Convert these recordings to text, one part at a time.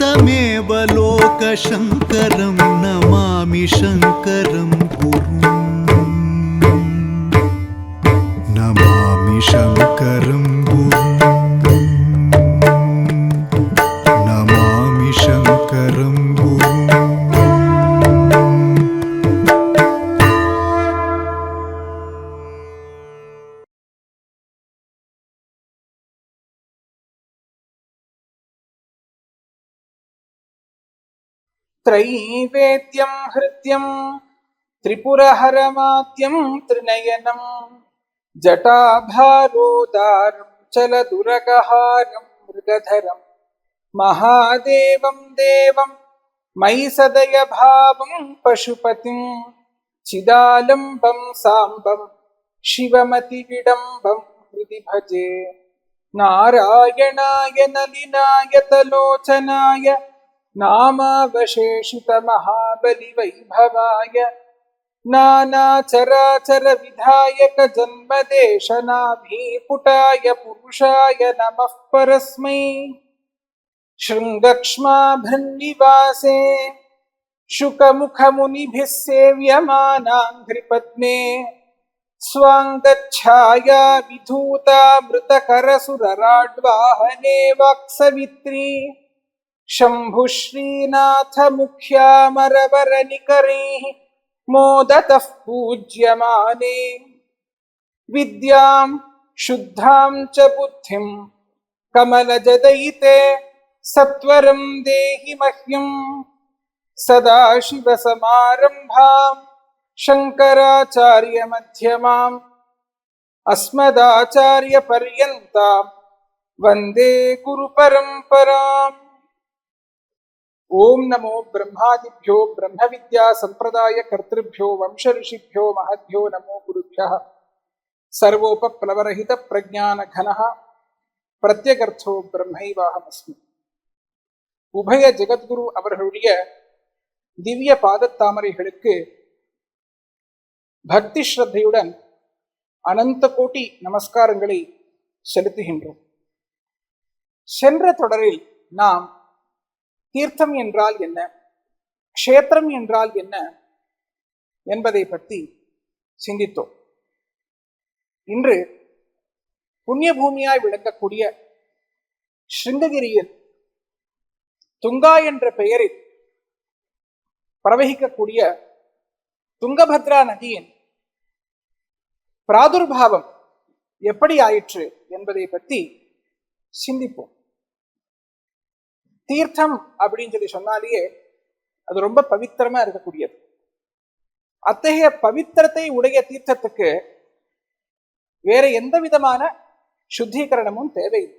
तमेव लोकशङ्करं नमामि शङ्करं नमामि शङ्करं त्रैवेद्यं हृत्यं त्रिपुरहरमाद्यं त्रिनयनं जटाभारोदारं चलदुरगहारं मृगधरं महादेवं देवं मयि सदय भावं पशुपतिं चिदालम्बं साम्बं शिवमतिविडम्बं हृदि भजे नारायणाय नलिनाय तलोचनाय नामावशेषितमहाबलिवैभवाय नानाचराचरविधायकजन्मदेशनाभीपुटाय पुरुषाय नमः परस्मै। शृङ्गक्ष्माभृन्निवासे शुकमुखमुनिभिः सेव्यमानाङ्घ्रिपद्मे। स्वाङ्गच्छाया विधूतामृतकरसुरराड्वाहने वाक्सवित्री शम्भुश्रीनाथमुख्यामरवरनिकरैः मोदतः पूज्यमाने। विद्यां, शुद्धां च बुद्धिं, कमलजदयिते, सत्वरं देहि मह्यम् सदाशिवसमारम्भाम् शङ्कराचार्यमध्यमाम्, अस्मदाचार्यपर्यन्ताम्, वंदे गुरुपरम्पराम्। ஓம் நமோ பிரம்மாதிபியோ பிரம்ம வித்யா சம்பிரதாய கர்த்திருபியோ வம்ச ரிஷிபியோ மகத்யோ நமோ குருபிய. சர்வோப பிளவரஹித பிரஜான கன பிரத்யகர்த்தோ பிரம்மைவாகமஸ்மி உபய ஜெகத்குரு அவர்களுடைய திவ்ய பாதத்தாமரைகளுக்கு பக்தி ஸ்ரத்தையுடன் அனந்த கோட்டி நமஸ்காரங்களை செலுத்துகின்றோம். சென்ற தொடரில் நாம் தீர்த்தம் என்றால் என்ன? க்ஷேத்திரம் என்றால் என்ன? என்பதை பற்றி சிந்தித்தோம். இன்று புண்ணிய பூமியாய் விளங்கக்கூடிய ஸ்ருங்ககிரியில் துங்கா என்ற பெயரில் பிரவகிக்கக்கூடிய துங்கபத்ரா நதியின் பிராதுர்பாவம் எப்படி ஆயிற்று என்பதை பற்றி சிந்திப்போம். தீர்த்தம் அப்படின்னு சொல்லி சொன்னாலேயே அது ரொம்ப பவித்திரமா இருக்கக்கூடியது. அத்தகைய பவித்திரத்தை உடைய தீர்த்தத்துக்கு வேற எந்த விதமான சுத்தீகரணமும் தேவையில்லை.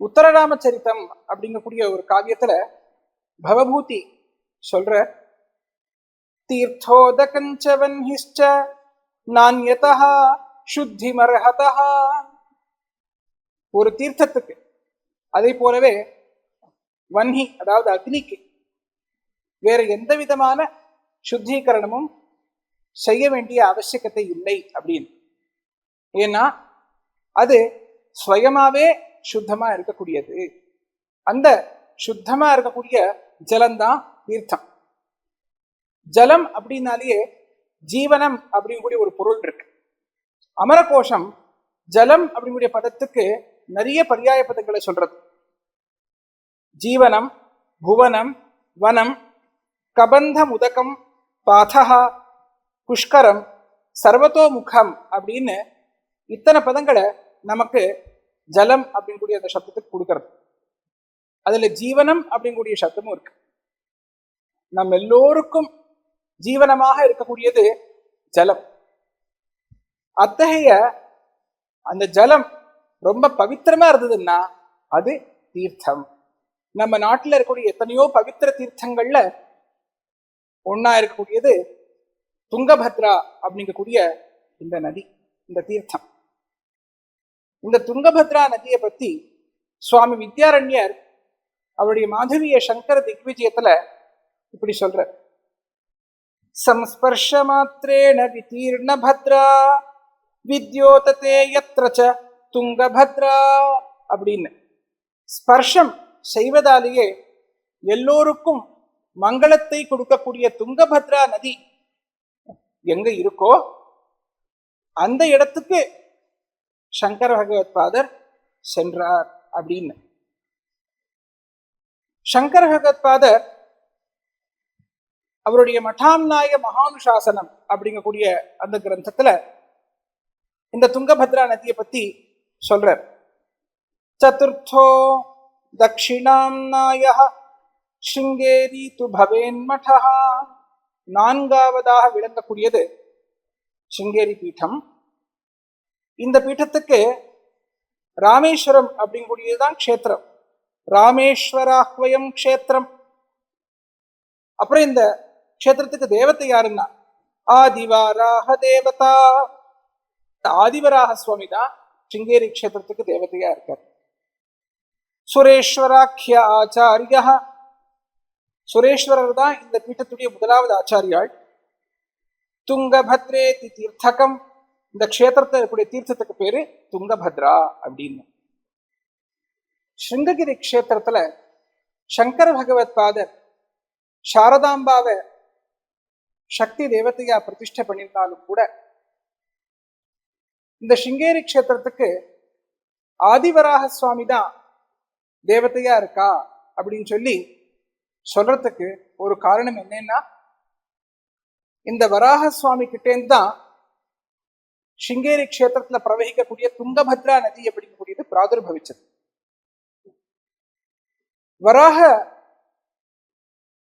உத்தரராமச்சரித்தம் அப்படிங்கக்கூடிய ஒரு காவியத்துல பவபூதி சொல்ற தீர்த்தோதகஞ்சவன்ஹிஷ்ட நான்யதா சுத்திமர்ஹதா ஒரு தீர்த்தத்துக்கு அதே போலவே வன்னி அதாவது அக்னிக்கு வேற எந்த விதமான சுத்தீகரணமும் செய்ய வேண்டிய அவசியக்கத்தை இல்லை அப்படின்னு. ஏன்னா அது சுயமாவே சுத்தமா இருக்கக்கூடியது. அந்த சுத்தமா இருக்கக்கூடிய ஜலம்தான் தீர்த்தம். ஜலம் அப்படின்னாலேயே ஜீவனம் அப்படிங்கக்கூடிய ஒரு பொருள் இருக்கு. அமரகோஷம் ஜலம் அப்படிங்கக்கூடிய பதத்துக்கு நிறைய பரியாய பதங்களை சொல்றது. ஜீவனம் புவனம் வனம் கபந்த முதகம் பாதகா புஷ்கரம் சர்வத்தோமுகம் அப்படின்னு இத்தனை பதங்களை நமக்கு ஜலம் அப்படிங்கக்கூடிய அந்த சப்தத்துக்கு கொடுக்கறது. அதில் ஜீவனம் அப்படிங்கக்கூடிய சப்தமும் இருக்கு. நம்ம எல்லோருக்கும் ஜீவனமாக இருக்கக்கூடியது ஜலம். அத்தகைய அந்த ஜலம் ரொம்ப பவித்திரமா இருந்ததுன்னா அது தீர்த்தம். நம்ம நாட்டுல இருக்கக்கூடிய எத்தனையோ பவித்திர தீர்த்தங்கள்ல ஒன்னா இருக்கக்கூடியது துங்கபத்ரா அப்படிங்கக்கூடிய இந்த நதி இந்த தீர்த்தம். இந்த துங்கபத்ரா நதியை பத்தி சுவாமி வித்யாரண்யர் அவருடைய மாதவிய சங்கர திக்விஜயத்துல இப்படி சொல்ற சம்ஸ்பர்ஷ மாத்திரேண விதீர்ண பத்ரா வித்யோததே யத்ர துங்கபத்ரா அப்படின்னு. ஸ்பர்ஷம் செய்வதாலேயே எல்லோருக்கும் மங்களத்தை கொடுக்கக்கூடிய துங்கபத்ரா நதி எங்க இருக்கோ அந்த இடத்துக்கு சங்கர பகவத் பாதர் சென்றார் அப்படின்னு. சங்கர பகவத் பாதர் அவருடைய மட்டாம்நாய மகானுசாசனம் அப்படிங்கக்கூடிய அந்த கிரந்தத்துல இந்த துங்கபத்ரா நதியை பத்தி சொல்றார். சதுர்த்தோ தட்சிணாம்நாய ஸ்ருங்கேரி து பவேன்மடா நான்காவதாக விளங்கக்கூடியது சிங்கேரி பீடம் இந்த பீட்டத்துக்கு ராமேஸ்வரம் அப்படிங்கக்கூடியதுதான் க்ஷேத்திரம்। ராமேஸ்வராஹ்வயம் க்ஷேத்திரம். அப்புறம் இந்த க்ஷேத்திரத்துக்கு தேவத்தை யாருன்னா? ஆதிவாராக தேவதா. ஆதிவராக சுவாமி தான் சிங்கேரி க்ஷேத்திரத்துக்கு தேவதையா இருக்கார். சுரேஸ்வராக்கிய ஆச்சாரியா. சுரேஸ்வரர் தான் இந்த பீட்டத்துடைய முதலாவது ஆச்சாரியாள். துங்கபத்ரேதி தீர்த்தகம். இந்த க்ஷேத்திரத்தை இருக்கக்கூடிய தீர்த்தத்துக்கு பேரு துங்கபத்ரா அப்படின்னு. ஸ்ருங்ககிரி க்ஷேத்திரத்துல சங்கர பகவத் பாதர் சாரதாம்பாவை சக்தி தேவத்தையா பிரதிஷ்டை பண்ணியிருந்தாலும் கூட இந்த சிங்கேரி க்ஷேத்திரத்துக்கு ஆதிவராக சுவாமி தான் தேவதையா இருக்கா? அப்படின்னு சொல்லி சொல்றதுக்கு ஒரு காரணம் என்னன்னா இந்த வராக சுவாமி கிட்டேருந்து தான் சிங்கேரி கஷேத்திரத்துல பிரவகிக்கக்கூடிய துங்கபத்ரா நதி அப்படிங்கக்கூடியது பிராதுர்பவிச்சது. வராக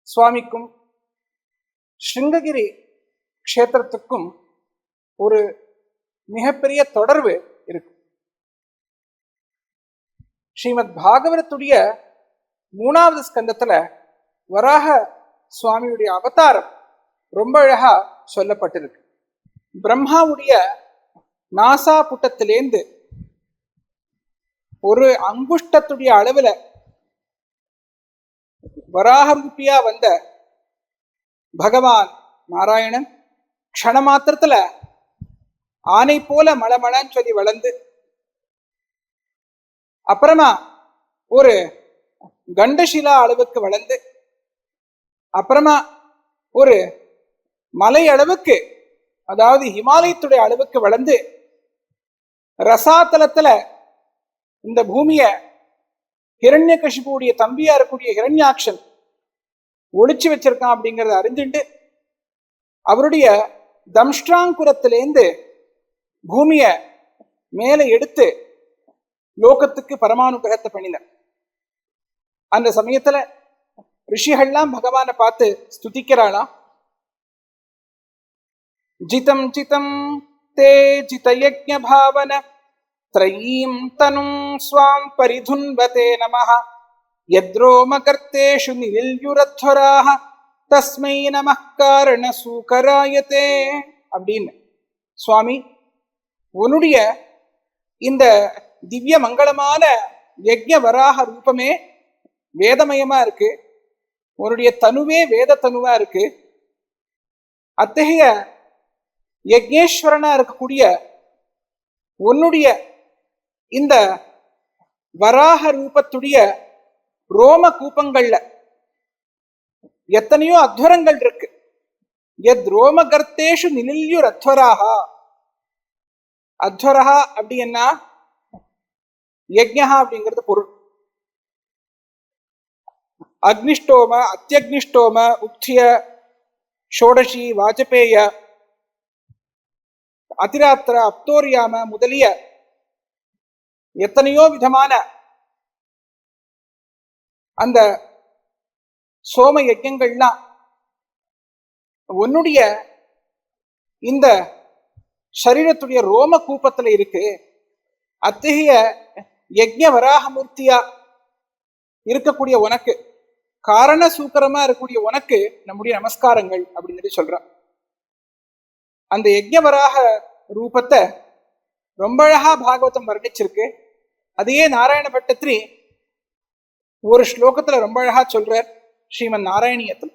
சுவாமிக்கும் ஸ்ருங்ககிரி க்ஷேத்திரத்துக்கும் ஒரு மிகப்பெரிய தொடர்பு இருக்கு ஸ்ரீமத் பாகவதத்துடைய மூணாவது ஸ்கந்தத்துல வராக சுவாமியுடைய அவதாரம் ரொம்ப அழகா சொல்லப்பட்டிருக்கு. பிரம்மாவுடைய நாசா புட்டத்திலேந்து ஒரு அங்குஷ்டத்துடைய அளவுல வராகரூபியா வந்த பகவான் நாராயணன் க்ஷண மாத்திரத்துல ஆனை போல மளமளன்னு சொல்லி வளர்ந்து அப்புறமா ஒரு கண்டசிலா அளவுக்கு வளர்ந்து அப்புறமா ஒரு மலை அளவுக்கு அதாவது ஹிமாலயத்துடைய அளவுக்கு வளர்ந்து ரசாத்தலத்துல இந்த பூமிய ஹிரண்ய கஷிபுடைய தம்பியா இருக்கக்கூடிய ஹிரண்யாக்ஷன் ஒளிச்சு வச்சிருக்கான் அப்படிங்கிறத அறிஞ்சுண்டு அவருடைய தம்ஷ்டாங்குரத்திலேருந்து பூமிய மேலே எடுத்து லோகத்துக்கு பரமானுகிரகத்தை பண்ணினார் அந்த சமயத்துல ரிஷிகள்லாம் பகவானை பார்த்து ஸ்துதிக்கிறாளாம் ஜிதம் ஜிதம் தே ஜிதயஜ்ஞ பாவன त्रयीं तनुं स्वां परिधुन्वते नमः यद्रोमकर्तेषु निलिल्युरध्वराः தஸ்மை நமः காரணசூகராயத்தே அப்படின்னு சுவாமி உன்னுடைய இந்த திவ்ய மங்களமான யஜ்ஞ வராக ரூபமே வேதமயமா இருக்கு. உன்னுடைய தனுவே வேத தனுவா இருக்கு. அத்தகைய யஜ்ஞேஸ்வரனா இருக்கக்கூடிய உன்னுடைய இந்த வராக ரூபத்துடைய ரோம கூப்பங்கள்ல எத்தனையோ அத்வரங்கள் இருக்கு. எத் ரோம கர்த்தேஷு நிலில்யுர் அத்வராகா அத்வரஹா அப்படின்னா யஜ்யா அப்படிங்கிறது பொருள். அக்னிஷ்டோம அத்தியக்னிஷ்டோம உக்திய ஷோடசி வாஜபேய அதிராத்திர அப்தோரியாம முதலிய எத்தனையோ விதமான அந்த சோம யஜ்யங்கள்லாம் உன்னுடைய இந்த சரீரத்துடைய ரோம கூப்பத்துல இருக்கு. அத்தகைய யஜ்ய வராகமூர்த்தியா இருக்கக்கூடிய உனக்கு காரண சூக்கரமா இருக்கக்கூடிய உனக்கு நம்முடைய நமஸ்காரங்கள் அப்படின்னு சொல்லி சொல்றான். அந்த யஜ்யவராக ரூபத்தை ரொம்ப அழகா பாகவதம் வர்ணிச்சிருக்கு. அதையே நாராயண பட்டத்திரி ஒரு ஸ்லோகத்துல ரொம்ப அழகா சொல்றார் ஸ்ரீமன் நாராயணியத்தில்.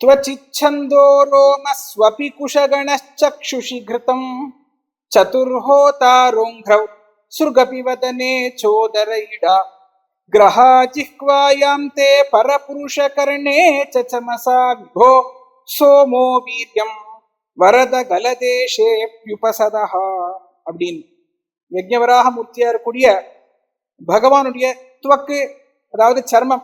துவச்சிச்சந்தோ ரோமஸ்வபி குஷகணச்சுஷி கிருதம் சதுர்ஹோதாரோங்கிரௌ सृगपि वदने चोदरैडा கிரகாஜிஹ்வாயாம் தே பரபுருஷகர்ணே ச சமசா விபோ சோமோ வீரியம் வரத கலதேஷே யுபசதா அப்படின்னு யஜ்ஞவராக மூர்த்தியா இருக்கக்கூடிய பகவானுடைய துவக்கு அதாவது சர்மம்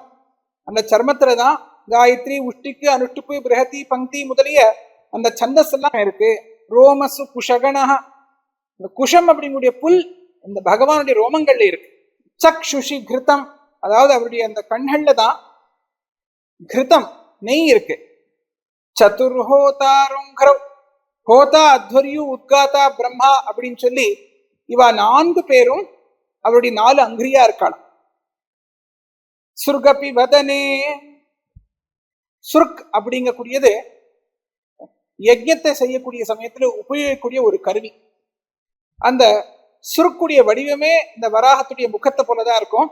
அந்த சர்மத்துல தான் காயத்ரி உஷ்டிக்கு அனுஷ்டுப்பு பிரகதி பங்கி முதலிய அந்த சந்தஸ் எல்லாம் இருக்கு ரோமசு குஷகணஹ இந்த குஷம் அப்படிங்கக்கூடிய புல் இந்த பகவானுடைய ரோமங்கள்ல இருக்கு. சக்ஷுஷி கிருத்தம். அதாவது அவருடைய அந்த கண்கள்ல தான் கிருத்தம் நெய் இருக்கு. சதுர்ஹோதாருங்கரவ் ஹோதா அத்வரியு உத்காதா பிரம்மா அப்படின்னு சொல்லி இவா நான்கு பேரும் அவருடைய நாலு அங்கிரியா இருக்காளாம். சுர்கபி வதனே. சுர்க் அப்படிங்கக்கூடியது யஜ்யத்தை செய்யக்கூடிய சமயத்துல உபயோகிக்கக்கூடிய ஒரு கருவி. அந்த சுருக்குடைய வடிவமே இந்த வராகத்துடைய முகத்தை போலதான் இருக்கும்.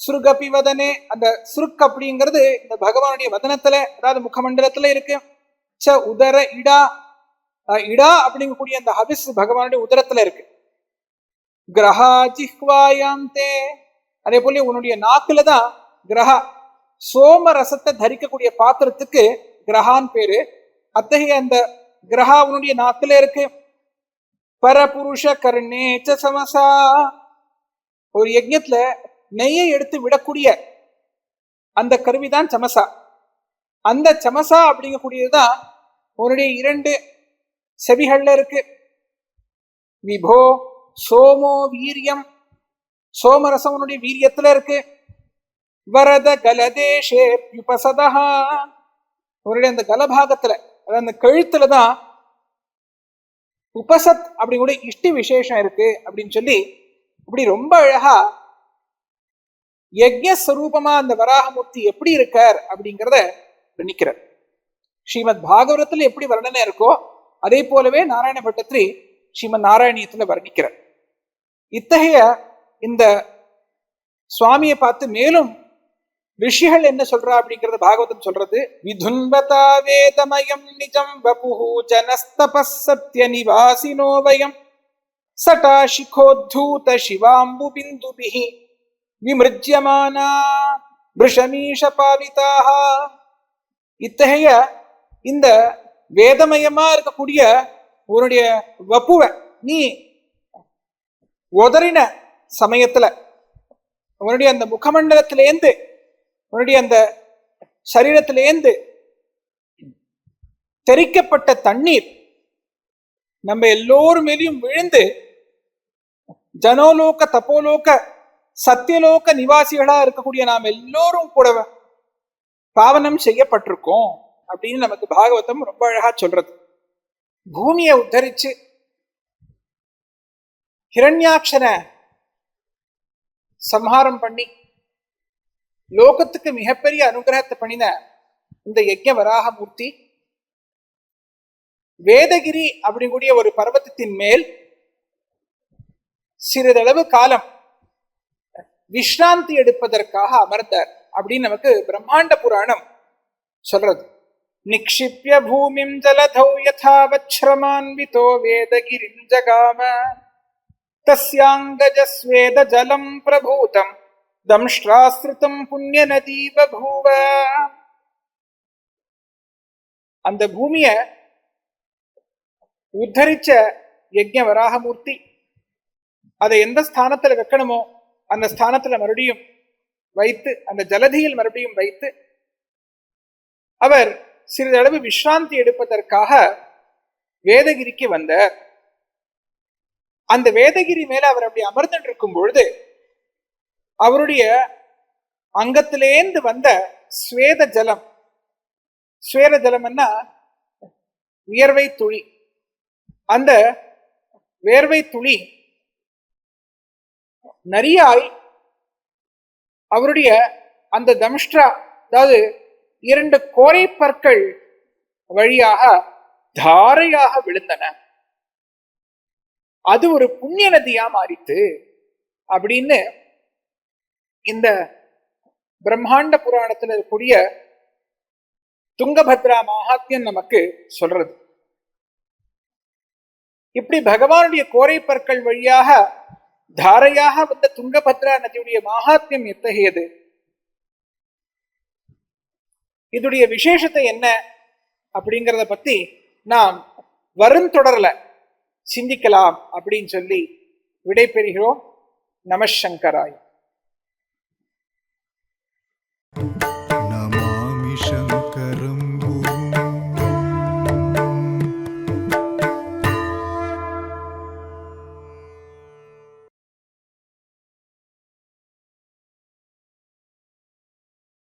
சுருகபி வதனே அந்த சுருக் அப்படிங்கிறது இந்த பகவானுடைய வதனத்துல அதாவது முகமண்டலத்துல இருக்கு. ச உதர இடா. இடா அப்படிங்கக்கூடிய அந்த ஹபிஸ் பகவானுடைய உதரத்துல இருக்கு. கிரஹா ஜிஹ்வாயாம் தே அதே போல உன்னுடைய நாக்குல தான் கிரகா. சோம ரசத்தை தரிக்கக்கூடிய பாத்திரத்துக்கு கிரகான் பேரு. அத்தகைய அந்த கிரகா உன்னுடைய நாக்குல இருக்கு. பரபுருஷ கர்ணேச்ச சமசா. ஒரு யஜ்யத்துல நெய்யை எடுத்து விடக்கூடிய அந்த கருவிதான் சமசா. அந்த சமசா அப்படிங்கக்கூடியதுதான் உன்னுடைய இரண்டு செவிகள்ல இருக்கு. விபோ சோமோ வீரியம். சோமரசம் உன்னுடைய வீரியத்துல இருக்கு. வரத கலதேஷே யுபசதா உன்னுடைய அந்த கலபாகத்துல அதாவது அந்த கழுத்துல தான் உபசத் அப்படி கூட இஷ்டி விசேஷம் இருக்கு அப்படின்னு சொல்லி இப்படி ரொம்ப அழகா யஜ்யஸ்வரூபமா அந்த வராகமூர்த்தி எப்படி இருக்கார் அப்படிங்கிறத வர்ணிக்கிறார். ஸ்ரீமத் பாகவரத்தில் எப்படி வர்ணனை இருக்கோ அதே போலவே நாராயண பட்டத்திரி ஸ்ரீமத் நாராயணியத்துல வர்ணிக்கிறார். இத்தகைய இந்த சுவாமியை பார்த்து மேலும் ரிஷிகள் என்ன சொல்றா அப்படிங்கறது பாகவதம் சொல்றது? விதுன்பதா வேதமயம் நிஜம் வபுஹு ஜனஸ்தபஸ் சத்ய நிவாசினோ வயம் சட்டா சிகோத்தூத சிவாம்பு பிந்துபிஹி விமிருஜ்யமானா மிருஷமீஷ பாவிதாக இத்தகைய இந்த வேதமயமா இருக்கக்கூடிய உன்னுடைய வப்புவை நீ உதறின சமயத்துல உன்னுடைய அந்த முகமண்டலத்திலேந்து உன்னுடைய அந்த சரீரத்திலேந்து தெறிக்கப்பட்ட தண்ணீர் நம்ம எல்லோரும் மேலேயும் விழுந்து ஜனோலோக தப்போலோக சத்தியலோக நிவாசிகளா இருக்கக்கூடிய நாம் எல்லோரும் கூட பாவனம் செய்யப்பட்டிருக்கோம் அப்படின்னு நமக்கு பாகவதம் ரொம்ப அழகா சொல்றது. பூமியை உத்தரிச்சு ஹிரண்யாட்சனை சம்ஹாரம் பண்ணி லோகத்துக்கு மிகப்பெரிய அனுகிரகத்தை பண்ணின இந்த யஜ்ய வராகமூர்த்தி வேதகிரி அப்படிங்கூடிய ஒரு பர்வத்தின் மேல் சிறிதளவு காலம் விஷ்ராந்தி எடுப்பதற்காக அமர்ந்தார் அப்படின்னு நமக்கு பிரம்மாண்ட புராணம் சொல்றது. நிக்ஷிப்ய பூமிம் ஜலதௌ யதாவச்ரமான்விதோ வேதகிரிம் ஜகாம தஸ்யாங்கஜஸ்வேத ஜலம் பிரபூதம். தம்ஷ்டாஸ்ருதம் புண்ணிய நதி பபூவ அந்த பூமிய உத்தரிச்ச யஜ்ய வராகமூர்த்தி அதை எந்த ஸ்தானத்துல வைக்கணுமோ அந்த ஸ்தானத்துல மறுபடியும் வைத்து அந்த ஜலதியில் மறுபடியும் வைத்து அவர் சிறிதளவு விஷ்ராந்தி எடுப்பதற்காக வேதகிரிக்கு வந்தார். அந்த வேதகிரி மேல அவர் அப்படி அமர்ந்துட்டு இருக்கும் பொழுது அவருடைய அங்கத்திலேந்து வந்த ஸ்வேத ஜலம். ஸ்வேத ஜலம்னா வியர்வை துளி. அந்த வேர்வை துளி நரியாய் அவருடைய அந்த தம்ஷ்டா அதாவது இரண்டு கோரை பற்கள் வழியாக தாரையாக விழுந்தன. அது ஒரு புண்ணிய நதியா மாறித்து அப்படின்னு இந்த பிரம்மாண்ட புராணத்தில் இருக்கக்கூடிய துங்கபத்ரா மகாத்மியம் நமக்கு சொல்றது. இப்படி பகவானுடைய கோரை பற்கள் வழியாக தாரையாக வந்த துங்கபத்ரா நதியுடைய மகாத்மியம் எத்தகையது? இதுடைய விசேஷத்தை என்ன அப்படிங்கிறத பத்தி நாம் வரும் தொடர்ல சிந்திக்கலாம் அப்படின்னு சொல்லி விடைபெறுகிறோம். நமசங்கராய்